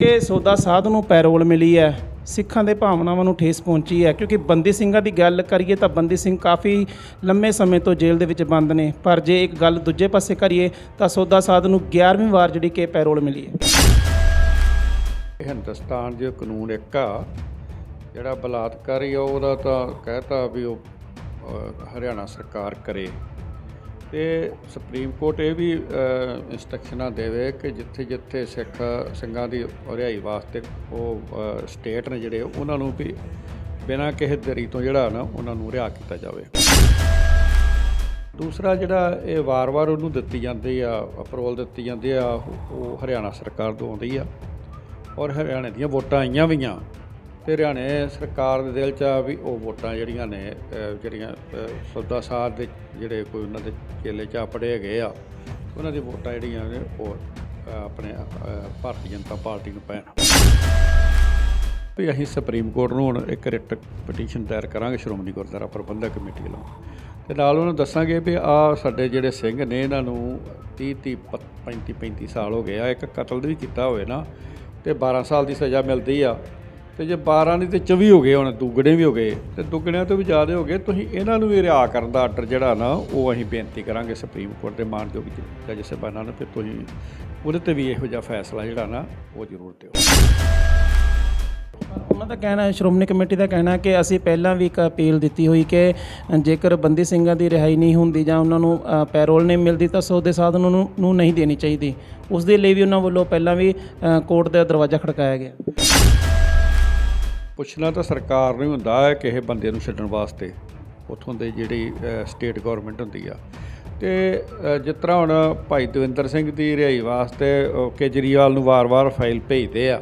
ਕਿ ਸੌਦਾ ਸਾਧ ਨੂੰ ਪੈਰੋਲ ਮਿਲੀ ਹੈ, ਸਿੱਖਾਂ ਦੇ ਭਾਵਨਾਵਾਂ ਨੂੰ ਠੇਸ ਪਹੁੰਚੀ ਹੈ। ਕਿਉਂਕਿ ਬੰਦੀ ਸਿੰਘਾਂ ਦੀ ਗੱਲ ਕਰੀਏ ਤਾਂ ਬੰਦੀ ਸਿੰਘ ਕਾਫੀ ਲੰਮੇ ਸਮੇਂ ਤੋਂ ਜੇਲ੍ਹ ਦੇ ਵਿੱਚ ਬੰਦ ਨੇ। ਪਰ ਜੇ ਇੱਕ ਗੱਲ ਦੂਜੇ ਪਾਸੇ ਕਰੀਏ ਤਾਂ ਸੌਦਾ ਸਾਧ ਨੂੰ 11ਵੀਂ ਵਾਰ ਜਿਹੜੀ ਕਿ ਪੈਰੋਲ ਮਿਲੀ ਹੈ। ਹਿੰਦੁਸਤਾਨ ਦੇ ਕਾਨੂੰਨ ਇੱਕ ਆ, ਜਿਹੜਾ ਬਲਾਤਕਾਰੀ ਆ, ਉਹਦਾ ਤਾਂ ਕਹਿਤਾ ਵੀ ਉਹ ਹਰਿਆਣਾ ਸਰਕਾਰ ਕਰੇ। ਤੇ ਸੁਪਰੀਮ ਕੋਰਟ ਇਹ ਵੀ ਅਹ, ਇੰਸਟਰਕਸ਼ਨਾਂ ਦੇਵੇ ਕਿ ਜਿੱਥੇ ਜਿੱਥੇ ਸਿੱਖ ਸਿੰਘਾਂ ਦੀ ਰਿਹਾਈ ਵਾਸਤੇ ਉਹ ਸਟੇਟ ਨੇ ਜਿਹੜੇ ਉਹਨਾਂ ਨੂੰ ਵੀ ਬਿਨਾਂ ਕਿਸੇ ਦਰੀ ਤੋਂ ਜਿਹੜਾ ਨਾ ਉਹਨਾਂ ਨੂੰ ਰਿਹਾ ਕੀਤਾ ਜਾਵੇ। ਦੂਸਰਾ ਜਿਹੜਾ ਇਹ ਵਾਰ-ਵਾਰ ਉਹਨੂੰ ਦਿੱਤੀ ਜਾਂਦੀ ਆ ਅਪਰੋਲ ਦਿੱਤੀ ਜਾਂਦੀ ਆ ਉਹ- ਉਹ ਹਰਿਆਣਾ ਸਰਕਾਰ ਤੋਂ ਆਉਂਦੀ ਆ। ਔਰ ਹਰਿਆਣੇ ਦੀਆਂ ਵੋਟਾਂ ਆਈਆਂ ਵੀਆਂ ਤੇ ਹਰਿਆਣੇ ਸਰਕਾਰ ਦੇ ਦਿਲ 'ਚ ਆ ਵੀ ਉਹ ਵੋਟਾਂ ਜਿਹੜੀਆਂ ਨੇ ਜਿਹੜੀਆਂ ਸੌਦਾ ਸਾਧ ਦੇ ਜਿਹੜੇ ਕੋਈ ਉਹਨਾਂ ਦੇ ਚੇਲੇ ਚਾਪੜੇ ਹੈਗੇ ਆ, ਉਹਨਾਂ ਦੀ ਵੋਟਾਂ ਜਿਹੜੀਆਂ ਨੇ ਉਹ ਆਪਣੇ ਭਾਰਤੀ ਜਨਤਾ ਪਾਰਟੀ ਨੂੰ ਪੈਣ। ਵੀ ਅਸੀਂ ਸੁਪਰੀਮ ਕੋਰਟ ਨੂੰ ਹੁਣ ਇੱਕ ਰਿਟ ਪਟੀਸ਼ਨ ਦਾਇਰ ਕਰਾਂਗੇ, ਸ਼੍ਰੋਮਣੀ ਗੁਰਦੁਆਰਾ ਪ੍ਰਬੰਧਕ ਕਮੇਟੀ ਵੱਲੋਂ। ਤੇ ਨਾਲ ਉਹਨਾਂ ਨੂੰ ਦੱਸਾਂਗੇ ਵੀ ਆ ਸਾਡੇ ਜਿਹੜੇ ਸਿੰਘ ਨੇ, ਇਹਨਾਂ ਨੂੰ 30 30 35 35 ਸਾਲ ਹੋ ਗਏ ਆ, ਇੱਕ ਕਤਲ ਵੀ ਕੀਤਾ ਹੋਵੇ ਨਾ, ਤੇ 12 ਸਾਲ ਦੀ ਸਜ਼ਾ ਮਿਲਦੀ ਆ। ਤੇ ਜੇ 12 ਨਹੀਂ ਤੇ 24 ਹੋ ਗਏ ਹੁਣ, ਦੁੱਗਣੇ ਵੀ ਹੋ ਗਏ। ਤੇ ਦੁੱਗਣਿਆਂ ਤੋਂ ਵੀ ਜ਼ਿਆਦਾ ਹੋ ਗਏ, ਤੁਸੀਂ ਇਹਨਾਂ ਨੂੰ ਵੀ ਰਿਹਾ ਕਰਨ ਦਾ ਆਰਡਰ ਜਿਹੜਾ ਨਾ, ਉਹ ਅਸੀਂ ਬੇਨਤੀ ਕਰਾਂਗੇ ਸੁਪਰੀਮ ਕੋਰਟ ਦੇ ਮਾਨਯੋਗ ਜੱਜ ਸਾਹਿਬਾਨਾਂ ਨੂੰ ਫਿਰ ਤੁਸੀਂ ਉਹਦੇ ਤੇ ਵੀ ਇਹੋ ਜਿਹਾ ਫੈਸਲਾ ਜਿਹੜਾ ਨਾ, ਉਹ ਜ਼ਰੂਰ ਦਿਓ। ਉਹਨਾਂ ਦਾ ਕਹਿਣਾ ਸ਼੍ਰੋਮਣੀ ਕਮੇਟੀ ਦਾ ਕਹਿਣਾ ਕਿ ਅਸੀਂ ਪਹਿਲਾਂ ਵੀ ਇੱਕ ਅਪੀਲ ਦਿੱਤੀ ਹੋਈ ਕਿ ਜੇਕਰ ਬੰਦੀ ਸਿੰਘਾਂ ਦੀ ਰਿਹਾਈ ਨਹੀਂ ਹੁੰਦੀ ਜਾਂ ਉਹਨਾਂ ਨੂੰ ਪੈਰੋਲ ਨਹੀਂ ਮਿਲਦੀ, ਤਾਂ ਸੌਦੇ ਸਾਧਨ ਨੂੰ ਨੂੰ ਨਹੀਂ ਦੇਣੀ ਚਾਹੀਦੀ। ਉਸ ਦੇ ਲਈ ਵੀ ਉਹਨਾਂ ਵੱਲੋਂ ਪਹਿਲਾਂ ਵੀ ਕੋਰਟ ਦਾ ਦਰਵਾਜ਼ਾ ਖੜਕਾਇਆ ਗਿਆ। ਪੁੱਛਣਾ ਤਾਂ ਸਰਕਾਰ ਨੂੰ ਹੀ ਹੁੰਦਾ ਹੈ ਕਿਸੇ ਬੰਦੇ ਨੂੰ ਛੱਡਣ ਵਾਸਤੇ, ਉਥੋਂ ਦੇ ਜਿਹੜੀ ਸਟੇਟ ਗਵਰਨਮੈਂਟ ਹੁੰਦੀ ਆ। ਤੇ ਜਿਸ ਤਰ੍ਹਾਂ ਹੁਣ ਭਾਈ ਦਵਿੰਦਰ ਸਿੰਘ ਦੀ ਰਿਹਾਈ ਵਾਸਤੇ ਕੇਜਰੀਵਾਲ ਨੂੰ ਵਾਰ-ਵਾਰ ਫਾਈਲ ਭੇਜਦੇ ਆ।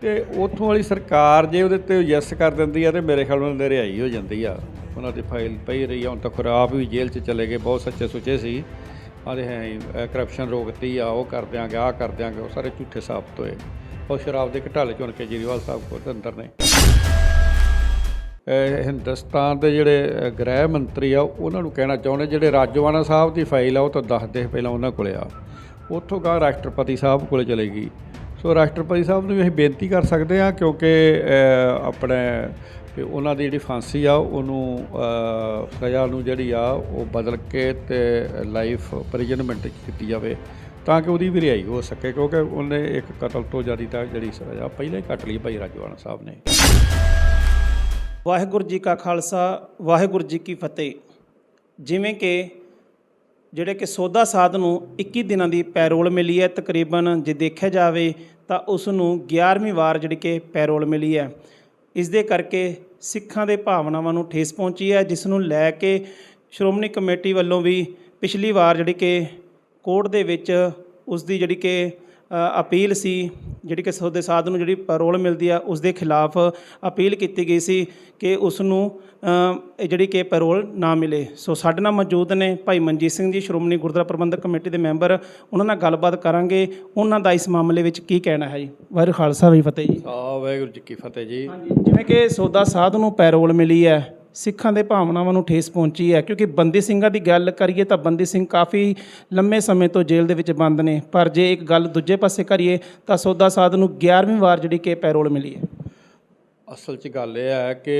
ਤੇ ਉਥੋਂ ਵਾਲੀ ਸਰਕਾਰ ਜੇ ਉਹਦੇ ਤੇ ਯੈਸ ਕਰ ਦਿੰਦੀ ਆ ਤੇ ਮੇਰੇ ਖਿਆਲ ਨਾਲ ਉਹਦੀ ਰਿਹਾਈ ਹੋ ਜਾਂਦੀ ਆ। ਉਹਨਾਂ ਦੀ ਫਾਈਲ ਪਈ ਰਹੀ ਆ, ਹੁਣ ਤੱਕ ਆਪ ਵੀ ਜੇਲ੍ਹ 'ਚ ਚਲੇ ਗਏ, ਬਹੁਤ ਸੱਚੇ ਸੁੱਚੇ ਸੀ ਆਦੇ ਹੈ ਕਰਪਸ਼ਨ ਰੋਕਤੀ ਆ, ਉਹ ਕਰ ਦਿਆਂਗੇ, ਆਹ ਕਰ ਦਿਆਂਗੇ, ਉਹ ਸਾਰੇ ਝੂਠੇ ਸਾਬਤ ਹੋਏ। ਉਹ ਸ਼ਰਾਬ ਦੇ ਘਟਾਲੇ 'ਚ ਹੁਣ ਕੇਜਰੀਵਾਲ ਸਾਹਿਬ ਕੋਲ ਅੰਦਰ ਨੇ। ਹਿੰਦੁਸਤਾਨ ਦੇ ਜਿਹੜੇ ਗ੍ਰਹਿ ਮੰਤਰੀ ਆ, ਉਹਨਾਂ ਨੂੰ ਕਹਿਣਾ ਚਾਹੁੰਦੇ, ਜਿਹੜੇ ਰਾਜਵਾਨਾ ਸਾਹਿਬ ਦੀ ਫਾਈਲ ਆ, ਉਹ ਤਾਂ ਦੱਸਦੇ ਪਹਿਲਾਂ ਉਹਨਾਂ ਕੋਲੇ ਆ। ਉੱਥੋਂ ਗਾ ਰਾਸ਼ਟਰਪਤੀ ਸਾਹਿਬ ਕੋਲੇ ਚਲੇਗੀ ਸੋ ਰਾਸ਼ਟਰਪਤੀ ਸਾਹਿਬ ਨੂੰ ਵੀ ਅਸੀਂ ਬੇਨਤੀ ਕਰ ਸਕਦੇ ਆ ਕਿਉਂਕਿ ਆਪਣੇ, ਵੀ ਉਹਨਾਂ ਦੀ ਜਿਹੜੀ ਫਾਂਸੀ ਆ, ਉਹਨੂੰ ਸਜ਼ਾ ਨੂੰ ਜਿਹੜੀ ਆ, ਉਹ ਬਦਲ ਕੇ ਤੇ ਲਾਈਫ ਪ੍ਰਿਜਨਮੈਂਟ ਕੀਤੀ ਜਾਵੇ। ਤਾਂ ਕਿ ਉਹਦੀ ਵੀ ਰਿਹਾਈ ਹੋ ਸਕੇ, ਕਿਉਂਕਿ ਉਹਨੇ ਇੱਕ ਕਤਲ ਤੋਂ ਜ਼ਿਆਦਾ ਤਾਂ ਜਿਹੜੀ ਸਜ਼ਾ ਪਹਿਲਾਂ ਹੀ ਕੱਟ ਲਈ ਭਾਈ ਰਾਜਵਾਨਾ ਸਾਹਿਬ ਨੇ। ਵਾਹਿਗੁਰੂ ਜੀ ਕਾ ਖਾਲਸਾ, ਵਾਹਿਗੁਰੂ ਜੀ ਕੀ ਫਤਿਹ। ਜਿਵੇਂ ਕਿ ਜਿਹੜੇ ਕਿ ਸੌਦਾ ਸਾਧ ਨੂੰ 21 ਦਿਨਾਂ ਦੀ ਪੈਰੋਲ ਮਿਲੀ ਹੈ, ਤਕਰੀਬਨ ਜੇ ਦੇਖਿਆ ਜਾਵੇ ਤਾਂ ਉਸ ਨੂੰ 11ਵੀਂ ਵਾਰ ਜਿਹੜੀ ਕਿ ਪੈਰੋਲ ਮਿਲੀ ਹੈ। ਇਸ ਦੇ ਕਰਕੇ ਸਿੱਖਾਂ ਦੇ ਭਾਵਨਾਵਾਂ ਨੂੰ ਠੇਸ ਪਹੁੰਚੀ ਹੈ, ਜਿਸ ਨੂੰ ਲੈ ਕੇ ਸ਼੍ਰੋਮਣੀ ਕਮੇਟੀ ਵੱਲੋਂ ਵੀ ਪਿਛਲੀ ਵਾਰ ਜਿਹੜੀ ਕਿ ਕੋਰਟ ਦੇ ਵਿੱਚ ਉਸ ਦੀ ਜਿਹੜੀ ਕਿ ਅਪੀਲ ਸੀ ਜਿਹੜੀ ਕਿ ਸੌਦੇ ਸਾਧ ਨੂੰ ਜਿਹੜੀ ਪੈਰੋਲ ਮਿਲਦੀ ਆ ਉਸ ਦੇ ਖਿਲਾਫ ਅਪੀਲ ਕੀਤੀ ਗਈ ਸੀ ਕਿ ਉਸ ਨੂੰ ਜਿਹੜੀ ਕਿ ਪੈਰੋਲ ਨਾ ਮਿਲੇ। ਸੋ ਸਾਡੇ ਨਾਲ ਮੌਜੂਦ ਨੇ ਭਾਈ ਮਨਜੀਤ ਸਿੰਘ ਜੀ ਸ਼੍ਰੋਮਣੀ ਗੁਰਦੁਆਰਾ ਪ੍ਰਬੰਧਕ ਕਮੇਟੀ ਦੇ ਮੈਂਬਰ। ਉਹਨਾਂ ਨਾਲ ਗੱਲਬਾਤ ਕਰਾਂਗੇ। ਉਹਨਾਂ ਦਾ ਇਸ ਮਾਮਲੇ ਵਿੱਚ ਕੀ ਕਹਿਣਾ ਹੈ ਜੀ? ਵਾਹਿਗੁਰੂ ਖਾਲਸਾ ਵੀ ਫਤਿਹ ਜੀ। ਆ ਵਾਹਿਗੁਰੂ ਜੀ ਕੀ ਫਤਿਹ ਜੀ। ਜਿਵੇਂ ਕਿ ਸੌਦਾ ਸਾਧ ਨੂੰ ਪੈਰੋਲ ਮਿਲੀ ਹੈ ਸਿੱਖਾਂ ਦੇ ਭਾਵਨਾਵਾਂ ਨੂੰ ਠੇਸ ਪਹੁੰਚੀ ਹੈ। ਕਿਉਂਕਿ ਬੰਦੀ ਸਿੰਘਾਂ ਦੀ ਗੱਲ ਕਰੀਏ ਤਾਂ ਬੰਦੀ ਸਿੰਘ ਕਾਫੀ ਲੰਮੇ ਸਮੇਂ ਤੋਂ ਜੇਲ੍ਹ ਦੇ ਵਿੱਚ ਬੰਦ ਨੇ। ਪਰ ਜੇ ਇੱਕ ਗੱਲ ਦੂਜੇ ਪਾਸੇ ਕਰੀਏ ਤਾਂ ਸੌਦਾ ਸਾਧ ਨੂੰ 11ਵੀਂ ਵਾਰ ਜਿਹੜੀ ਕਿ ਪੈਰੋਲ ਮਿਲੀ ਹੈ। ਅਸਲ 'ਚ ਗੱਲ ਇਹ ਹੈ ਕਿ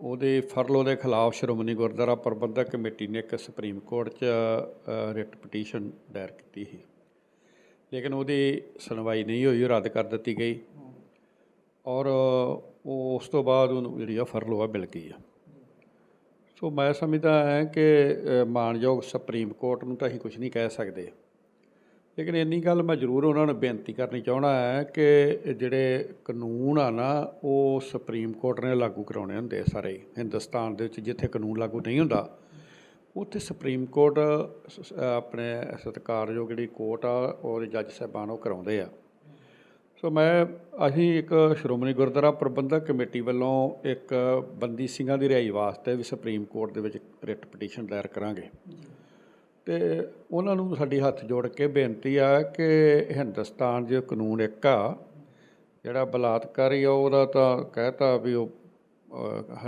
ਉਹਦੇ ਫਰਲੋ ਦੇ ਖਿਲਾਫ ਸ਼੍ਰੋਮਣੀ ਗੁਰਦੁਆਰਾ ਪ੍ਰਬੰਧਕ ਕਮੇਟੀ ਨੇ ਇੱਕ ਸੁਪਰੀਮ ਕੋਰਟ 'ਚ ਰਿਟ ਪਟੀਸ਼ਨ ਦਾਇਰ ਕੀਤੀ ਸੀ। ਲੇਕਿਨ ਉਹਦੀ ਸੁਣਵਾਈ ਨਹੀਂ ਹੋਈ, ਉਹ ਰੱਦ ਕਰ ਦਿੱਤੀ ਗਈ। ਔਰ ਉਹ ਉਸ ਤੋਂ ਬਾਅਦ ਉਹਨੂੰ ਜਿਹੜੀ ਆ ਫਰਲੋ ਆ ਮਿਲ ਗਈ ਆ। ਸੋ ਮੈਂ ਸਮਝਦਾ ਹਾਂ ਕਿ ਮਾਨਯੋਗ ਸੁਪਰੀਮ ਕੋਰਟ ਨੂੰ ਤਾਂ ਅਸੀਂ ਕੁਝ ਨਹੀਂ ਕਹਿ ਸਕਦੇ। ਲੇਕਿਨ ਇੰਨੀ ਗੱਲ ਮੈਂ ਜ਼ਰੂਰ ਉਹਨਾਂ ਨੂੰ ਬੇਨਤੀ ਕਰਨੀ ਚਾਹਣਾ ਹੈ ਕਿ ਜਿਹੜੇ ਕਾਨੂੰਨ ਆ ਨਾ, ਉਹ ਸੁਪਰੀਮ ਕੋਰਟ ਨੇ ਲਾਗੂ ਕਰਾਉਣੇ ਹੁੰਦੇ ਆ ਸਾਰੇ। ਹਿੰਦੁਸਤਾਨ ਦੇ ਵਿੱਚ ਜਿੱਥੇ ਕਾਨੂੰਨ ਲਾਗੂ ਨਹੀਂ ਹੁੰਦਾ, ਉੱਥੇ ਸੁਪਰੀਮ ਕੋਰਟ ਆਪਣੇ ਸਤਿਕਾਰਯੋਗ ਜਿਹੜੀ ਕੋਰਟ ਆ, ਔਰ ਜੱਜ ਸਾਹਿਬਾਨ ਉਹ ਕਰਾਉਂਦੇ ਆ। ਸੋ ਮੈਂ ਅਸੀਂ ਇੱਕ ਸ਼੍ਰੋਮਣੀ ਗੁਰਦੁਆਰਾ ਪ੍ਰਬੰਧਕ ਕਮੇਟੀ ਵੱਲੋਂ ਇੱਕ ਬੰਦੀ ਸਿੰਘਾਂ ਦੀ ਰਿਹਾਈ ਵਾਸਤੇ ਵੀ ਸੁਪਰੀਮ ਕੋਰਟ ਦੇ ਵਿੱਚ ਰਿਟ ਪਟੀਸ਼ਨ ਦਾਇਰ ਕਰਾਂਗੇ। ਤੇ ਉਹਨਾਂ ਨੂੰ ਸਾਡੀ ਹੱਥ ਜੋੜ ਕੇ ਬੇਨਤੀ ਆ ਕਿ ਹਿੰਦੁਸਤਾਨ ਦੇ ਕਾਨੂੰਨ ਇੱਕ ਆ, ਜਿਹੜਾ ਬਲਾਤਕਾਰੀ ਆ, ਉਹਦਾ ਤਾਂ ਕਹਿਤਾ ਵੀ ਉਹ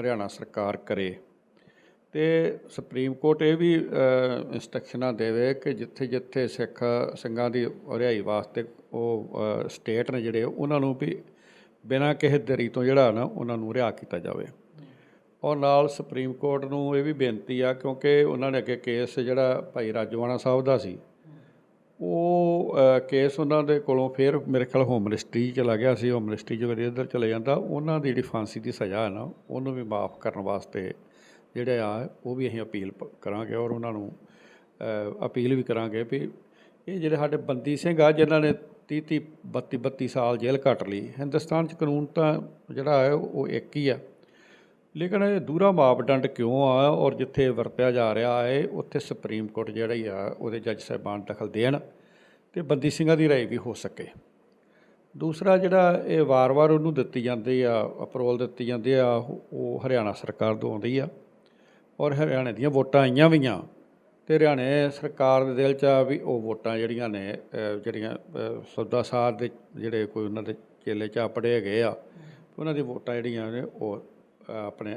ਹਰਿਆਣਾ ਸਰਕਾਰ ਕਰੇ। ਤੇ ਸੁਪਰੀਮ ਕੋਰਟ ਇਹ ਵੀ ਅ, ਇੰਸਟਰਕਸ਼ਨਾਂ ਦੇਵੇ ਕਿ ਜਿੱਥੇ ਜਿੱਥੇ ਸਿੱਖ ਸਿੰਘਾਂ ਦੀ ਰਿਹਾਈ ਵਾਸਤੇ ਉਹ ਸਟੇਟ ਨੇ ਜਿਹੜੇ ਉਹਨਾਂ ਨੂੰ ਵੀ ਬਿਨਾਂ ਕਿਸੇ ਦਰੀ ਤੋਂ ਜਿਹੜਾ ਨਾ ਉਹਨਾਂ ਨੂੰ ਰਿਹਾ ਕੀਤਾ ਜਾਵੇ। ਔਰ ਨਾਲ ਸੁਪਰੀਮ ਕੋਰਟ ਨੂੰ ਇਹ ਵੀ ਬੇਨਤੀ ਆ ਕਿਉਂਕਿ ਉਹਨਾਂ ਨੇ ਅੱਗੇ ਕੇਸ ਜਿਹੜਾ ਭਾਈ ਰਾਜਵਾਨਾ ਸਾਹਿਬ ਦਾ ਸੀ ਉਹ ਕੇਸ ਉਹਨਾਂ ਦੇ ਕੋਲੋਂ ਫਿਰ ਮੇਰੇ ਖਿਆਲ ਹੋਮ ਮਿਨਿਸਟਰੀ ਚਲਾ ਗਿਆ ਸੀ। ਹੋਮ ਮਿਨਿਸਟਰੀ 'ਚ ਕਦੇ ਇੱਧਰ ਚਲੇ ਜਾਂਦਾ ਉਹਨਾਂ ਦੀ ਜਿਹੜੀ ਫਾਂਸੀ ਦੀ ਸਜ਼ਾ ਹੈ ਨਾ ਉਹਨੂੰ ਵੀ ਮਾਫ ਕਰਨ ਵਾਸਤੇ ਜਿਹੜੇ ਆ, ਉਹ ਵੀ ਅਸੀਂ ਅਪੀਲ ਕਰਾਂਗੇ ਔਰ ਉਹਨਾਂ ਨੂੰ ਅਪੀਲ ਵੀ ਕਰਾਂਗੇ ਵੀ ਇਹ ਜਿਹੜੇ ਸਾਡੇ ਬੰਦੀ ਸਿੰਘ ਆ, ਜਿਨ੍ਹਾਂ ਨੇ 30 30 32 32 ਸਾਲ ਜੇਲ੍ਹ ਕੱਟ ਲਈ। ਹਿੰਦੁਸਤਾਨ 'ਚ ਕਾਨੂੰਨ ਤਾਂ ਜਿਹੜਾ ਹੈ, ਉਹ ਇੱਕ ਹੀ ਆ। ਲੇਕਿਨ ਇਹ ਦੂਰਾ ਮਾਪਦੰਡ ਕਿਉਂ ਆ ਔਰ ਜਿੱਥੇ ਵਰਤਿਆ ਜਾ ਰਿਹਾ ਹੈ, ਉੱਥੇ ਸੁਪਰੀਮ ਕੋਰਟ ਜਿਹੜਾ ਹੀ ਆ, ਉਹਦੇ ਜੱਜ ਸਾਹਿਬਾਨ ਦਖਲ ਦੇਣ ਤੇ ਬੰਦੀ ਸਿੰਘਾਂ ਦੀ ਰਾਏ ਵੀ ਹੋ ਸਕੇ। ਦੂਸਰਾ ਜਿਹੜਾ ਇਹ ਵਾਰ-ਵਾਰ ਉਹਨੂੰ ਦਿੱਤੀ ਜਾਂਦੀ ਆ, ਅਪਰੋਲ ਦਿੱਤੀ ਜਾਂਦੀ ਆ, ਉਹ ਹਰਿਆਣਾ ਸਰਕਾਰ ਤੋਂ ਆਉਂਦੀ ਆ। ਔਰ ਹਰਿਆਣੇ ਦੀਆਂ ਵੋਟਾਂ ਆਈਆਂ ਵੀਆਂ ਤੇ ਹਰਿਆਣੇ ਸਰਕਾਰ ਦੇ ਦਿਲ 'ਚ ਆ ਵੀ ਉਹ ਵੋਟਾਂ ਜਿਹੜੀਆਂ ਨੇ ਜਿਹੜੀਆਂ ਸੌਦਾ ਸਾਧ ਦੇ ਜਿਹੜੇ ਕੋਈ ਉਹਨਾਂ ਦੇ ਚੇਲੇ ਚਾਪੜੇ ਹੈਗੇ ਆ ਉਹਨਾਂ ਦੀ ਵੋਟਾਂ ਜਿਹੜੀਆਂ ਨੇ ਉਹ ਆਪਣੇ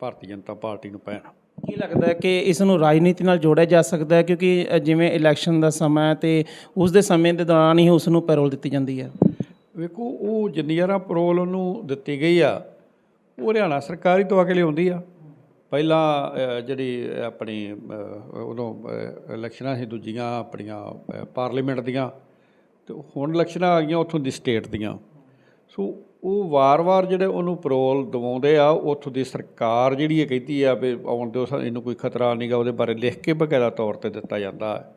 ਭਾਰਤੀ ਜਨਤਾ ਪਾਰਟੀ ਨੂੰ ਪੈਣ। ਕੀ ਲੱਗਦਾ ਹੈ ਕਿ ਇਸ ਨੂੰ ਰਾਜਨੀਤੀ ਨਾਲ ਜੋੜਿਆ ਜਾ ਸਕਦਾ ਹੈ? ਕਿਉਂਕਿ ਜਿਵੇਂ ਇਲੈਕਸ਼ਨ ਦਾ ਸਮਾਂ ਹੈ ਤੇ ਉਸ ਦੇ ਸਮੇਂ ਦੇ ਦੌਰਾਨ ਹੀ ਉਸ ਨੂੰ ਪੈਰੋਲ ਦਿੱਤੀ ਜਾਂਦੀ ਹੈ। ਵੇਖੋ ਉਹ ਜਿੰਨੀ ਵਾਰਾਂ ਪਰੋਲ ਉਹਨੂੰ ਦਿੱਤੀ ਗਈ ਆ ਉਹ ਹਰਿਆਣਾ ਸਰਕਾਰ ਹੀ ਦਵਾ ਕੇ ਲਿਆਉਂਦੀ ਆ। ਪਹਿਲਾਂ ਜਿਹੜੀ ਆਪਣੀ ਉਦੋਂ ਇਲੈਕਸ਼ਨਾਂ ਸੀ ਦੂਜੀਆਂ, ਆਪਣੀਆਂ ਪਾਰਲੀਮੈਂਟ ਦੀਆਂ, ਤੇ ਹੁਣ ਇਲੈਕਸ਼ਨਾਂ ਆ ਗਈਆਂ ਉੱਥੋਂ ਦੀ ਸਟੇਟ ਦੀਆਂ। ਸੋ ਉਹ ਵਾਰ-ਵਾਰ ਜਿਹੜੇ ਉਹਨੂੰ ਪਰੋਲ ਦਿਵਾਉਂਦੇ ਆ ਉੱਥੋਂ ਦੀ ਸਰਕਾਰ ਜਿਹੜੀ ਇਹ ਕਹਿੰਦੀ ਆ ਵੀ ਆਉਣ ਦਿਓ ਸਾ- ਇਹਨੂੰ ਕੋਈ ਖਤਰਾ ਨਹੀਂਗਾ ਉਹਦੇ ਬਾਰੇ ਲਿਖ ਕੇ ਬਕਾਇਦਾ ਤੌਰ ਤੇ ਦਿੱਤਾ ਜਾਂਦਾ ਹੈ।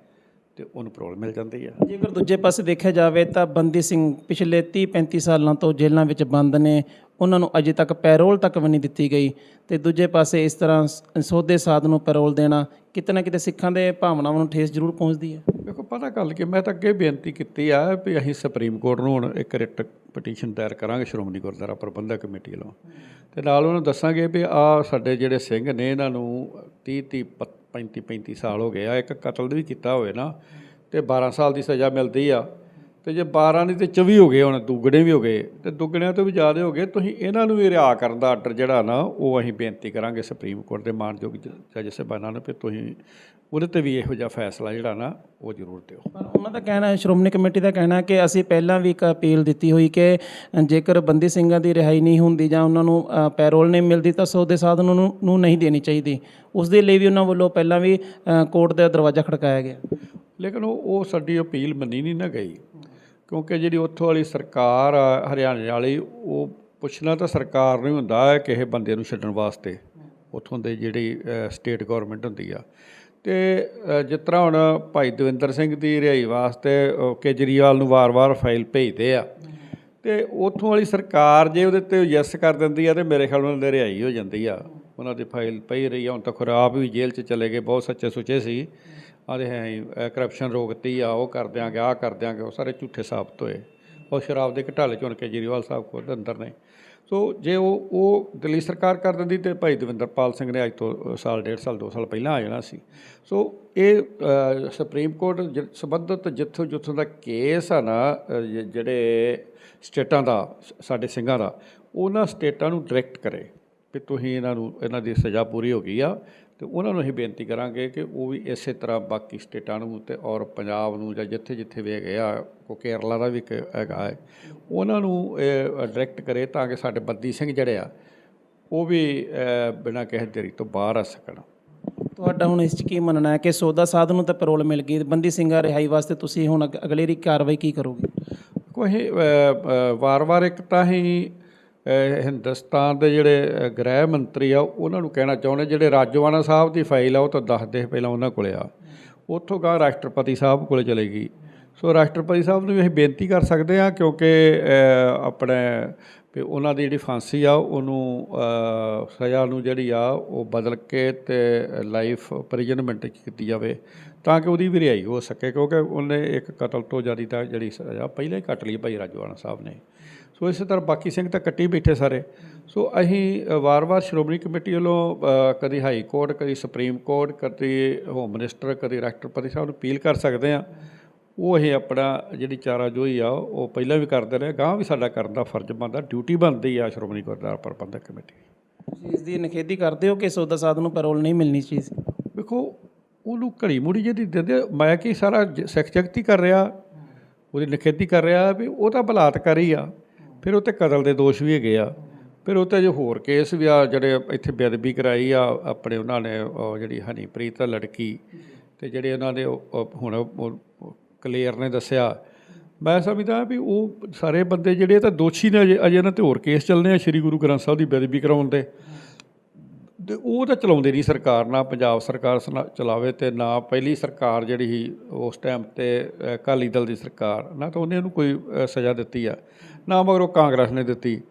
ਤੇ ਉਹਨੂੰ ਪਰੋਲ ਮਿਲ ਜਾਂਦੀ ਆ। ਜੇਕਰ ਦੂਜੇ ਪਾਸੇ ਦੇਖਿਆ ਜਾਵੇ ਤਾਂ ਬੰਦੀ ਸਿੰਘ ਪਿਛਲੇ 30 35 ਸਾਲਾਂ ਤੋਂ ਜੇਲ੍ਹਾਂ ਵਿੱਚ ਬੰਦ ਨੇ। ਉਹਨਾਂ ਨੂੰ ਅਜੇ ਤੱਕ ਪੈਰੋਲ ਤੱਕ ਵੀ ਨਹੀਂ ਦਿੱਤੀ ਗਈ। ਤੇ ਦੂਜੇ ਪਾਸੇ ਇਸ ਤਰ੍ਹਾਂ ਸ- ਸੌਦੇ ਸਾਧ ਨੂੰ ਪੈਰੋਲ ਦੇਣਾ ਕਿਤੇ ਨਾ ਕਿਤੇ ਸਿੱਖਾਂ ਦੇ ਭਾਵਨਾਵਾਂ ਨੂੰ ਠੇਸ ਜ਼ਰੂਰ ਪਹੁੰਚਦੀ ਹੈ। ਦੇਖੋ ਪਤਾ ਗੱਲ ਕਿ ਮੈਂ ਤਾਂ ਅੱਗੇ ਬੇਨਤੀ ਕੀਤੀ ਆ ਵੀ ਅਸੀਂ ਸੁਪਰੀਮ ਕੋਰਟ ਨੂੰ ਹੁਣ ਇੱਕ ਰਿਟ ਪਟੀਸ਼ਨ ਦਾਇਰ ਕਰਾਂਗੇ ਸ਼੍ਰੋਮਣੀ ਗੁਰਦੁਆਰਾ ਪ੍ਰਬੰਧਕ ਕਮੇਟੀ ਵੱਲੋਂ। ਤੇ ਨਾਲ ਉਹਨਾਂ ਨੂੰ ਦੱਸਾਂਗੇ ਵੀ ਆ ਸਾਡੇ ਜਿਹੜੇ ਸਿੰਘ ਨੇ ਇਹਨਾਂ ਨੂੰ 30 30 35 35 ਸਾਲ ਹੋ ਗਏ ਆ, ਇੱਕ ਕਤਲ ਵੀ ਕੀਤਾ ਹੋਵੇ ਨਾ, ਤੇ 12 ਸਾਲ ਦੀ ਸਜ਼ਾ ਮਿਲਦੀ ਆ। ਤੇ ਜੇ 12 ਨਹੀਂ ਤੇ 24 ਹੋ ਗਏ ਹੁਣ, ਦੁੱਗਣੇ ਵੀ ਹੋ ਗਏ, ਤੇ ਦੁੱਗਣਿਆਂ ਤੋਂ ਵੀ ਜ਼ਿਆਦਾ ਹੋ ਗਏ, ਤੁਸੀਂ ਇਹਨਾਂ ਨੂੰ ਵੀ ਰਿਆ ਕਰਨ ਦਾ ਆਰਡਰ ਜਿਹੜਾ ਨਾ, ਉਹ ਅਸੀਂ ਬੇਨਤੀ ਕਰਾਂਗੇ ਸੁਪਰੀਮ ਕੋਰਟ ਦੇ ਮਾਨਯੋਗ ਜ- ਜੱਜ ਸਾਹਿਬਾਨਾਂ ਨੂੰ, ਵੀ ਤੁਸੀਂ ਉਹਦੇ ਤੇ ਵੀ ਇਹੋ ਜਿਹਾ ਫੈਸਲਾ ਜਿਹੜਾ ਨਾ ਉਹ ਜ਼ਰੂਰ ਦਿਓ। ਪਰ ਉਹਨਾਂ ਦਾ ਕਹਿਣਾ ਹੈ ਸ਼੍ਰੋਮਣੀ ਕਮੇਟੀ ਦਾ ਕਹਿਣਾ ਹੈ ਕਿ ਅਸੀਂ ਪਹਿਲਾਂ ਵੀ ਇੱਕ ਅਪੀਲ ਦਿੱਤੀ ਹੋਈ ਕਿ ਜੇਕਰ ਬੰਦੀ ਸਿੰਘਾਂ ਦੀ ਰਿਹਾਈ ਨਹੀਂ ਹੁੰਦੀ ਜਾਂ ਉਹਨਾਂ ਨੂੰ ਪੈਰੋਲ ਨਹੀਂ ਮਿਲਦੀ ਤਾਂ ਸੌਦੇ ਸਾਧ ਨੂੰ ਨੂੰ ਨਹੀਂ ਦੇਣੀ ਚਾਹੀਦੀ। ਉਸ ਦੇ ਲਈ ਵੀ ਉਹਨਾਂ ਵੱਲੋਂ ਪਹਿਲਾਂ ਵੀ ਕੋਰਟ ਦਾ ਦਰਵਾਜ਼ਾ ਖੜਕਾਇਆ ਗਿਆ। ਲੇਕਿਨ ਉਹ ਉਹ ਸਾਡੀ ਅਪੀਲ ਮੰਨੀ ਨਹੀਂ ਨਾ ਗਈ। ਕਿਉਂਕਿ ਜਿਹੜੀ ਉੱਥੋਂ ਵਾਲੀ ਸਰਕਾਰ ਆ ਹਰਿਆਣੇ ਵਾਲੀ ਉਹ ਪੁੱਛਣਾ ਤਾਂ ਸਰਕਾਰ ਨੂੰ ਹੁੰਦਾ ਹੈ ਕਿਸੇ ਬੰਦੇ ਨੂੰ ਛੱਡਣ ਵਾਸਤੇ। ਉੱਥੋਂ ਦੇ ਜਿਹੜੀ ਸਟੇਟ ਗਵਰਨਮੈਂਟ ਹੁੰਦੀ ਆ। ਤੇ ਜਿਸ ਤਰ੍ਹਾਂ ਹੁਣ ਭਾਈ ਦਵਿੰਦਰ ਸਿੰਘ ਦੀ ਰਿਹਾਈ ਵਾਸਤੇ ਕੇਜਰੀਵਾਲ ਨੂੰ ਵਾਰ-ਵਾਰ ਫਾਈਲ ਭੇਜਦੇ ਆ। ਤੇ ਉੱਥੋਂ ਵਾਲੀ ਸਰਕਾਰ ਜੇ ਉਹਦੇ ਤੇ ਯੈਸ ਕਰ ਦਿੰਦੀ ਆ ਤੇ ਮੇਰੇ ਖਿਆਲ ਉਹਨਾਂ ਦੀ ਰਿਹਾਈ ਹੋ ਜਾਂਦੀ ਆ। ਉਹਨਾਂ ਦੀ ਫਾਈਲ ਪਈ ਰਹੀ ਆ, ਹੁਣ ਤੱਕ ਆਪ ਵੀ ਜੇਲ੍ਹ 'ਚ ਚਲੇ ਗਏ, ਬਹੁਤ ਸੱਚੇ ਸੁੱਚੇ ਸੀ ਆਦੇ ਹੈ ਕਰਪਸ਼ਨ ਰੋਕਤੀ ਆ, ਉਹ ਕਰ ਦਿਆਂਗੇ, ਆਹ ਕਰ ਦਿਆਂਗੇ, ਉਹ ਸਾਰੇ ਝੂਠੇ ਸਾਬਤ ਹੋਏ। ਉਹ ਸ਼ਰਾਬ ਦੇ ਘਟਾਲੇ 'ਚ ਹੁਣ ਕੇਜਰੀਵਾਲ ਸਾਹਿਬ ਖੁਦ ਅੰਦਰ ਨੇ। ਸੋ ਜੇ ਉਹ ਉਹ ਦਿੱਲੀ ਸਰਕਾਰ ਕਰ ਦਿੰਦੀ ਤੇ ਭਾਈ ਦਵਿੰਦਰਪਾਲ ਸਿੰਘ ਨੇ ਅੱਜ ਤੋਂ ਸਾਲ, ਡੇਢ ਸਾਲ, ਦੋ ਸਾਲ ਪਹਿਲਾਂ ਆ ਜਾਣਾ ਸੀ। ਸੋ ਇਹ ਸੁਪਰੀਮ ਕੋਰਟ ਜ- ਸੰਬੰਧਿਤ ਜਿੱਥੋਂ ਜਿੱਥੋਂ ਦਾ ਕੇਸ ਆ ਨਾ ਜਿਹੜੇ ਸਟੇਟਾਂ ਦਾ, ਸ- ਸਾਡੇ ਸਿੰਘਾਂ ਦਾ, ਉਹਨਾਂ ਸਟੇਟਾਂ ਨੂੰ ਡਾਇਰੈਕਟ ਕਰੇ ਵੀ ਤੁਸੀਂ ਇਹਨਾਂ ਨੂੰ, ਇਹਨਾਂ ਦੀ ਸਜ਼ਾ ਪੂਰੀ ਹੋ ਗਈ ਆ। ਤੇ ਉਹਨਾਂ ਨੂੰ ਅਸੀਂ ਬੇਨਤੀ ਕਰਾਂਗੇ ਕਿ ਉਹ ਵੀ ਇਸੇ ਤਰ੍ਹਾਂ ਬਾਕੀ ਸਟੇਟਾਂ ਨੂੰ ਤੇ ਔਰ ਪੰਜਾਬ ਨੂੰ ਜਾਂ ਜਿੱਥੇ ਜਿੱਥੇ ਵੀ ਹੈਗੇ ਆ ਕੋ ਕੇਰਲਾ ਦਾ ਵੀ ਇੱਕ ਹੈਗਾ ਹੈ ਉਹਨਾਂ ਨੂੰ ਡਾਇਰੈਕਟ ਕਰੇ ਤਾਂ ਕਿ ਸਾਡੇ ਬੱਦੀ ਸਿੰਘ ਜਿਹੜੇ ਆ ਉਹ ਵੀ ਬਿਨਾਂ ਕਿਸੇ ਦੇਰੀ ਤੋਂ ਬਾਹਰ ਆ ਸਕਣ। ਤੁਹਾਡਾ ਹੁਣ ਇਸ 'ਚ ਕੀ ਮੰਨਣਾ ਹੈ ਕਿ ਸੌਦਾ ਸਾਧ ਨੂੰ ਤਾਂ ਪੈਰੋਲ ਮਿਲ ਗਈ ਬੰਦੀ ਸਿੰਘਾਂ ਰਿਹਾਈ ਵਾਸਤੇ ਤੁਸੀਂ ਹੁਣ ਅਗ- ਅਗਲੇਰੀ ਕਾਰਵਾਈ ਕੀ ਕਰੋਗੇ? ਕੋਈ ਵਾਰ-ਵਾਰ ਇੱਕ ਤਾਂ ਹੀ ਹਿੰਦੁਸਤਾਨ ਦੇ ਜਿਹੜੇ ਗ੍ਰਹਿ ਮੰਤਰੀ ਆ, ਉਹਨਾਂ ਨੂੰ ਕਹਿਣਾ ਚਾਹੁੰਦੇ ਜਿਹੜੇ ਰਾਜਵਾਨਾ ਸਾਹਿਬ ਦੀ ਫਾਈਲ ਆ, ਉਹ ਤਾਂ ਦੱਸਦੇ ਪਹਿਲਾਂ ਉਹਨਾਂ ਕੋਲੇ ਆ। ਉੱਥੋਂ ਗਾਂ ਰਾਸ਼ਟਰਪਤੀ ਸਾਹਿਬ ਕੋਲੇ ਚਲੇਗੀ ਸੋ ਰਾਸ਼ਟਰਪਤੀ ਸਾਹਿਬ ਨੂੰ ਵੀ ਅਸੀਂ ਬੇਨਤੀ ਕਰ ਸਕਦੇ ਹਾਂ, ਕਿਉਂਕਿ ਆਪਣੇ, ਵੀ ਉਹਨਾਂ ਦੀ ਜਿਹੜੀ ਫਾਂਸੀ ਆ, ਉਹਨੂੰ ਸਜ਼ਾ ਨੂੰ ਜਿਹੜੀ ਆ, ਉਹ ਬਦਲ ਕੇ ਤੇ ਲਾਈਫ ਪ੍ਰਿਜਨਮੈਂਟ ਕੀਤੀ ਜਾਵੇ, ਤਾਂ ਕਿ ਉਹਦੀ ਵੀ ਰਿਹਾਈ ਹੋ ਸਕੇ, ਕਿਉਂਕਿ ਉਹਨੇ ਇੱਕ ਕਤਲ ਤੋਂ ਜ਼ਿਆਦਾ ਤਾਂ ਜਿਹੜੀ ਸਜ਼ਾ ਪਹਿਲਾਂ ਹੀ ਕੱਟ ਲਈ ਭਾਈ ਰਾਜਵਾਨਾ ਸਾਹਿਬ ਨੇ। ਸੋ ਇਸੇ ਤਰ੍ਹਾਂ ਬਾਕੀ ਸਿੰਘ ਤਾਂ ਕੱਟੀ ਬੈਠੇ ਸਾਰੇ। ਸੋ ਅਸੀਂ ਵਾਰ-ਵਾਰ ਸ਼੍ਰੋਮਣੀ ਕਮੇਟੀ ਵੱਲੋਂ ਕਦੀ ਹਾਈ ਕੋਰਟ ਕਦੀ ਸੁਪਰੀਮ ਕੋਰਟ ਕਦੀ ਹੋਮ ਮਿਨਿਸਟਰ ਕਦੀ ਰਾਸ਼ਟਰਪਤੀ ਸਾਹਿਬ ਨੂੰ ਅਪੀਲ ਕਰ ਸਕਦੇ ਆ ਉਹ ਇਹ ਆਪਣਾ ਜਿਹੜੀ ਚਾਰਾਜੋਈ ਆ ਉਹ ਪਹਿਲਾਂ ਵੀ ਕਰਦੇ ਰਹੇ। ਗਾਂ ਵੀ ਸਾਡਾ ਕਰਨ ਦਾ ਫਰਜ਼ ਬਣਦਾ ਡਿਊਟੀ ਬਣਦੀ ਆ ਸ਼੍ਰੋਮਣੀ ਗੁਰਦੁਆਰਾ ਪ੍ਰਬੰਧਕ ਕਮੇਟੀ। ਤੁਸੀਂ ਇਸ ਦੀ ਨਿਖੇਧੀ ਕਰਦੇ ਹੋ ਕਿ ਸੌਦਾ ਸਾਧ ਨੂੰ ਪੈਰੋਲ ਨਹੀਂ ਮਿਲਣੀ ਚਾਹੀਦੀ ਸੀ? ਵੇਖੋ ਉਹਨੂੰ ਘੜੀ ਮੁੜੀ ਜਿਹੜੀ ਦਿੰਦੇ ਮੈਂ ਕੀ ਸਾਰਾ ਸਿੱਖ ਜਗਤ ਕਰ ਰਿਹਾ ਉਹਦੀ ਨਿਖੇਧੀ ਕਰ ਰਿਹਾ ਵੀ ਉਹ ਤਾਂ ਬਲਾਤਕਾਰੀ ਆ। ਫਿਰ ਉਹ ਤੇ ਕਤਲ ਦੇ ਦੋਸ਼ ਵੀ ਹੈਗੇ ਆ। ਫਿਰ ਉਹ ਤੇ ਜੋ ਹੋਰ ਕੇਸ ਵੀ ਆ, ਜਿਹੜੇ ਇੱਥੇ ਬੇਅਦਬੀ ਕਰਾਈ ਆ, ਆਪਣੇ ਉਹਨਾਂ ਨੇ ਜਿਹੜੀ ਹਨੀਪ੍ਰੀਤ ਲੜਕੀ ਤੇ ਜਿਹੜੇ ਉਹਨਾਂ ਦੇ ਹੁਣ ਕਲੀਅਰ ਨੇ ਦੱਸਿਆ। ਮੈਂ ਸਮਝਦਾ ਵੀ ਉਹ ਸਾਰੇ ਬੰਦੇ ਜਿਹੜੇ ਤਾਂ ਦੋਸ਼ੀ ਨੇ ਅਜੇ ਅਜੇ ਇਹਨਾਂ ਤੇ ਹੋਰ ਕੇਸ ਚੱਲਨੇ ਆ ਸ੍ਰੀ ਗੁਰੂ ਗ੍ਰੰਥ ਸਾਹਿਬ ਦੀ ਬੇਅਦਬੀ ਕਰਾਉਣ ਦੇ ਤੇ ਉਹ ਤਾਂ ਚਲਾਉਂਦੇ ਨਹੀਂ ਸਰਕਾਰ, ਨਾ ਪੰਜਾਬ ਸਰਕਾਰ ਸਨਾ- ਚਲਾਵੇ ਤੇ ਨਾ ਪਹਿਲੀ ਸਰਕਾਰ ਜਿਹੜੀ ਸੀ ਉਸ ਟਾਈਮ ਤੇ ਅਕਾਲੀ ਦਲ ਦੀ ਸਰਕਾਰ, ਨਾ ਤਾਂ ਉਹਨੇ ਉਹਨੂੰ ਕੋਈ ਸਜ਼ਾ ਦਿੱਤੀ ਆ। ਨਾ ਮਗਰ ਉਹ ਕਾਂਗਰਸ ਨੇ ਦਿੱਤੀ।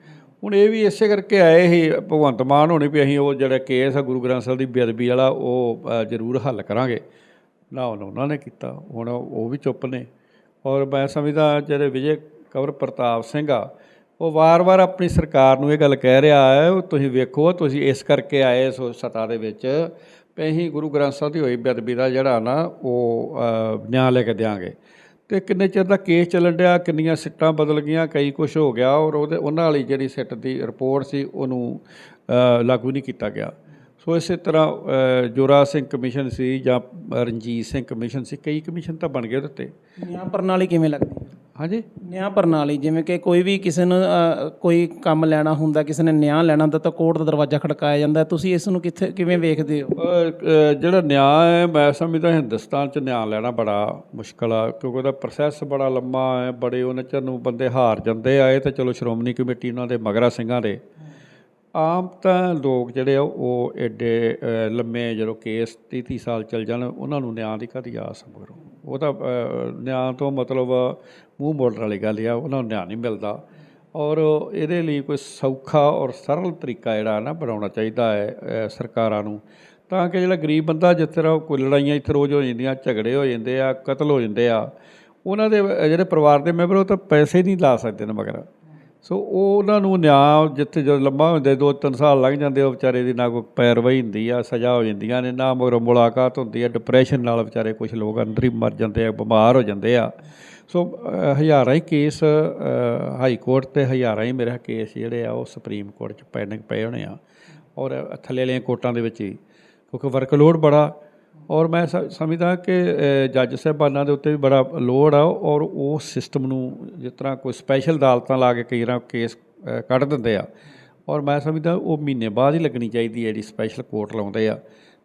ਹੁਣ ਇਹ ਵੀ ਇਸੇ ਕਰਕੇ ਆਏ ਸੀ, ਭਗਵੰਤ ਮਾਨ ਹੋਣੀ ਵੀ ਅਸੀਂ ਉਹ ਜਿਹੜਾ ਕੇਸ ਆ ਗੁਰੂ ਗ੍ਰੰਥ ਸਾਹਿਬ ਦੀ ਬੇਅਦਬੀ ਵਾਲਾ, ਉਹ ਜ਼ਰੂਰ ਹੱਲ ਕਰਾਂਗੇ। ਨਾ ਉਹਨਾਂ ਉਹਨਾਂ ਨੇ ਕੀਤਾ, ਹੁਣ ਉਹ ਵੀ ਚੁੱਪ ਨੇ। ਔਰ ਮੈਂ ਸਮਝਦਾ ਜਿਹੜੇ ਵਿਜੇ ਕਵਰ ਪ੍ਰਤਾਪ ਸਿੰਘ ਆ ਉਹ ਵਾਰ-ਵਾਰ ਆਪਣੀ ਸਰਕਾਰ ਨੂੰ ਇਹ ਗੱਲ ਕਹਿ ਰਿਹਾ ਹੈ, ਉਹ ਤੁਸੀਂ ਵੇਖੋ, ਤੁਸੀਂ ਇਸ ਕਰਕੇ ਆਏ ਸੋ ਸਤਾ ਦੇ ਵਿੱਚ, ਵੀ ਅਸੀਂ ਗੁਰੂ ਗ੍ਰੰਥ ਸਾਹਿਬ ਦੀ ਹੋਈ ਬੇਅਦਬੀ ਦਾ ਜਿਹੜਾ ਨਾ ਉਹ ਨਿਆਂ ਲੈ ਕੇ ਦਿਆਂਗੇ। ਤੇ ਕਿੰਨੇ ਚਿਰ ਦਾ ਕੇਸ ਚੱਲਣ ਡਿਆ, ਕਿੰਨੀਆਂ ਸਿੱਟਾਂ ਬਦਲ ਗਈਆਂ, ਕਈ ਕੁਝ ਹੋ ਗਿਆ, ਔਰ ਉਹਦੇ, ਉਹਨਾਂ ਵਾਲੀ ਜਿਹੜੀ ਸਿੱਟ ਦੀ ਰਿਪੋਰਟ ਸੀ, ਉਹਨੂੰ ਲਾਗੂ ਨਹੀਂ ਕੀਤਾ ਗਿਆ। ਸੋ ਇਸੇ ਤਰ੍ਹਾਂ ਜੋਰਾ ਸਿੰਘ ਕਮਿਸ਼ਨ ਸੀ ਜਾਂ ਰਣਜੀਤ ਸਿੰਘ ਕਮਿਸ਼ਨ ਸੀ, ਕਈ ਕਮਿਸ਼ਨ ਤਾਂ ਬਣ ਗਏ ਉਹਦੇ ਤੇ ਨਿਆਂ ਪ੍ਰਣਾਲੀ ਕਿਵੇਂ ਲੱਗਦੀ? ਹਾਂਜੀ? ਨਿਆਂ ਪ੍ਰਣਾਲੀ ਜਿਵੇਂ ਕਿ ਕੋਈ ਵੀ ਕਿਸੇ ਨੂੰ ਅ, ਕੋਈ ਕੰਮ ਲੈਣਾ ਹੁੰਦਾ ਕਿਸੇ ਨੇ ਨਿਆਂ ਲੈਣਾ ਹੁੰਦਾ ਤਾਂ ਕੋਰਟ ਦਾ ਦਰਵਾਜ਼ਾ ਖੜਕਾਇਆ ਜਾਂਦਾ। ਤੁਸੀਂ ਇਸ ਨੂੰ ਕਿੱਥੇ ਕਿਵੇਂ ਵੇਖਦੇ ਹੋ? ਜਿਹੜਾ ਨਿਆਂ ਹੈ ਮੈਂ ਸਮਝਦਾ ਹਿੰਦੁਸਤਾਨ 'ਚ ਨਿਆਂ ਲੈਣਾ ਬੜਾ ਮੁਸ਼ਕਲ ਆ ਕਿਉਂਕਿ ਉਹਦਾ ਪ੍ਰੋਸੈਸ ਬੜਾ ਲੰਮਾ ਹੈ ਬੜੇ ਉਹਨਾਂ ਚਿਰ ਨੂੰ ਬੰਦੇ ਹਾਰ ਜਾਂਦੇ ਆ ਇਹ ਤਾਂ ਚਲੋ ਸ਼੍ਰੋਮਣੀ ਕਮੇਟੀ ਉਹਨਾਂ ਦੇ ਮਗਰਾ ਸਿੰਘਾਂ ਦੇ। ਆਮ ਤਾਂ ਲੋਕ ਜਿਹੜੇ ਆ, ਉਹ ਐਡੇ ਲੰਮੇ ਜਦੋਂ ਕੇਸ 30 30 ਸਾਲ ਚੱਲ ਜਾਣ, ਉਹਨਾਂ ਨੂੰ ਨਿਆਂ ਦੀ ਕਦੀ ਆਸ ਮਗਰੋਂ? ਉਹ ਤਾਂ ਨਿਆਂ ਤੋਂ ਮਤਲਬ ਮੂੰਹ ਮੋੜਨ ਵਾਲੀ ਗੱਲ ਆ, ਉਹਨਾਂ ਨੂੰ ਨਿਆਂ ਨਹੀਂ ਮਿਲਦਾ। ਔਰ ਇਹਦੇ ਲਈ ਕੋਈ ਸੌਖਾ ਔਰ ਸਰਲ ਤਰੀਕਾ ਜਿਹੜਾ ਨਾ ਬਣਾਉਣਾ ਚਾਹੀਦਾ ਹੈ ਸਰਕਾਰਾਂ ਨੂੰ। ਤਾਂ ਕਿ ਜਿਹੜਾ ਗਰੀਬ ਬੰਦਾ ਜਿਸ ਤਰ੍ਹਾਂ ਕੋਈ ਲੜਾਈਆਂ ਇੱਥੇ ਰੋਜ਼ ਹੋ ਜਾਂਦੀਆਂ, ਝਗੜੇ ਹੋ ਜਾਂਦੇ ਆ, ਕਤਲ ਹੋ ਜਾਂਦੇ ਆ, ਉਹਨਾਂ ਦੇ ਜਿਹੜੇ ਪਰਿਵਾਰ ਦੇ ਮੈਂਬਰ ਉਹ ਤਾਂ ਪੈਸੇ ਨਹੀਂ ਲਾ ਸਕਦੇ ਨੇ ਮਗਰ। ਸੋ ਉਹ ਉਹਨਾਂ ਨੂੰ ਨਿਆਂ ਜਿੱਥੇ ਜਦੋਂ ਲੰਮਾ ਹੁੰਦਾ, ਦੋ ਤਿੰਨ ਸਾਲ ਲੰਘ ਜਾਂਦੇ ਉਹ ਵਿਚਾਰੇ ਦੀ ਨਾ ਕੋਈ ਪੈਰਵਾਈ ਹੁੰਦੀ ਆ, ਸਜ਼ਾ ਹੋ ਜਾਂਦੀਆਂ ਨੇ, ਨਾ ਮਗਰੋਂ ਮੁਲਾਕਾਤ ਹੁੰਦੀ ਆ ਡਿਪਰੈਸ਼ਨ ਨਾਲ ਵਿਚਾਰੇ ਕੁਝ ਲੋਕ ਅੰਦਰ ਹੀ ਮਰ ਜਾਂਦੇ ਆ, ਬਿਮਾਰ ਹੋ ਜਾਂਦੇ ਆ। ਸੋ ਹਜ਼ਾਰਾਂ ਹੀ ਕੇਸ ਹਾਈ ਕੋਰਟ ਤੇ ਹਜ਼ਾਰਾਂ ਹੀ ਮੇਰੇ ਕੇਸ ਜਿਹੜੇ ਆ, ਉਹ ਸੁਪਰੀਮ ਕੋਰਟ ਚ ਪੈਂਡਿੰਗ ਪਏ ਹੋਣੇ ਆ। ਔਰ ਥੱਲੇ ਵਾਲੀਆਂ ਕੋਰਟਾਂ ਦੇ ਵਿੱਚ ਹੀ, ਕਿਉਂਕਿ ਵਰਕਲੋਡ ਬੜਾ ਔਰ ਮੈਂ ਸ- ਸਮਝਦਾ ਕਿ ਜੱਜ ਸਾਹਿਬਾਨਾਂ ਦੇ ਉੱਤੇ ਵੀ ਬੜਾ ਲੋਡ ਆ ਔਰ ਉਹ ਸਿਸਟਮ ਨੂੰ ਜਿਸ ਤਰ੍ਹਾਂ ਕੋਈ ਸਪੈਸ਼ਲ ਅਦਾਲਤਾਂ ਲਾ ਕੇ ਕਈ ਵਾਰ ਕੇਸ ਕੱਢ ਦਿੰਦੇ ਆ। ਔਰ ਮੈਂ ਸਮਝਦਾ ਉਹ ਮਹੀਨੇ ਬਾਅਦ ਹੀ ਲੱਗਣੀ ਚਾਹੀਦੀ ਹੈ ਜਿਹੜੀ ਸਪੈਸ਼ਲ ਕੋਰਟ ਲਾਉਂਦੇ ਆ।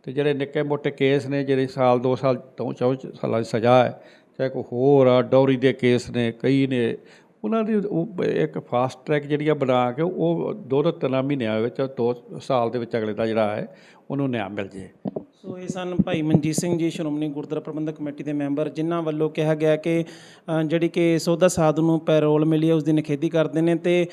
ਤੇ ਜਿਹੜੇ ਨਿੱਕੇ ਮੋਟੇ ਕੇਸ ਨੇ, ਜਿਹੜੇ ਸਾਲ 2 ਸਾਲ ਤੋਂ ਚੌ ਸਾਲਾਂ ਦੀ ਸਜ਼ਾ ਹੈ, ਚਾਹੇ ਕੋਈ ਹੋਰ ਆ, ਡੌਰੀ ਦੇ ਕੇਸ ਨੇ, ਕਈ ਨੇ, ਉਹਨਾਂ ਦੀ ਉਹ ਇੱਕ ਫਾਸਟ ਟਰੈਕ ਜਿਹੜੀ ਆ ਬਣਾ ਕੇ ਉਹ ਦੋ ਤੋਂ ਤਿੰਨ ਮਹੀਨਿਆਂ ਵਿੱਚ, ਦੋ ਸਾਲ ਦੇ ਵਿੱਚ ਅਗਲੇ ਦਾ ਜਿਹੜਾ ਹੈ ਉਹਨੂੰ ਨਿਆਂ ਮਿਲ ਜੇ। ਸੋ ਇਹ ਸਨ ਭਾਈ ਮਨਜੀਤ ਸਿੰਘ ਜੀ, ਸ਼੍ਰੋਮਣੀ ਗੁਰਦੁਆਰਾ ਪ੍ਰਬੰਧਕ ਕਮੇਟੀ ਦੇ ਮੈਂਬਰ, ਜਿਨ੍ਹਾਂ ਵੱਲੋਂ ਕਿਹਾ ਗਿਆ ਕਿ ਜਿਹੜੀ ਕਿ ਸੌਦਾ ਸਾਧ ਨੂੰ ਪੈਰੋਲ ਮਿਲੀ ਹੈ, ਉਸ ਦੀ ਨਿਖੇਧੀ ਕਰਦੇ ਨੇ ਤੇ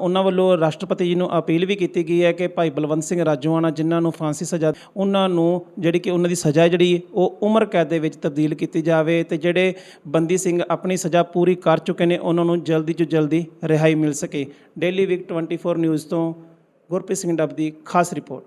ਉਹਨਾਂ ਵੱਲੋਂ ਰਾਸ਼ਟਰਪਤੀ ਜੀ ਨੂੰ ਅਪੀਲ ਵੀ ਕੀਤੀ ਗਈ ਹੈ ਕਿ ਭਾਈ ਬਲਵੰਤ ਸਿੰਘ ਰਾਜੋਆਣਾ, ਜਿਨ੍ਹਾਂ ਨੂੰ ਫਾਂਸੀ ਸਜ਼ਾ, ਉਹਨਾਂ ਨੂੰ ਜਿਹੜੀ ਕਿ ਉਹਨਾਂ ਦੀ ਸਜ਼ਾ ਜਿਹੜੀ, ਉਹ ਉਮਰ ਕੈਦ ਦੇ ਵਿੱਚ ਤਬਦੀਲ ਕੀਤੀ ਜਾਵੇ ਤੇ ਜਿਹੜੇ ਬੰਦੀ ਸਿੰਘ ਆਪਣੀ ਸਜ਼ਾ ਪੂਰੀ ਕਰ ਚੁੱਕੇ ਨੇ, ਉਹਨਾਂ ਨੂੰ ਜਲਦੀ ਤੋਂ ਜਲਦੀ ਰਿਹਾਈ ਮਿਲ ਸਕੇ। ਡੇਲੀ ਵੀਕ 24 ਨਿਊਜ਼ ਤੋਂ ਗੁਰਪ੍ਰੀਤ ਸਿੰਘ ਡੱਬ ਦੀ ਖਾਸ ਰਿਪੋਰਟ।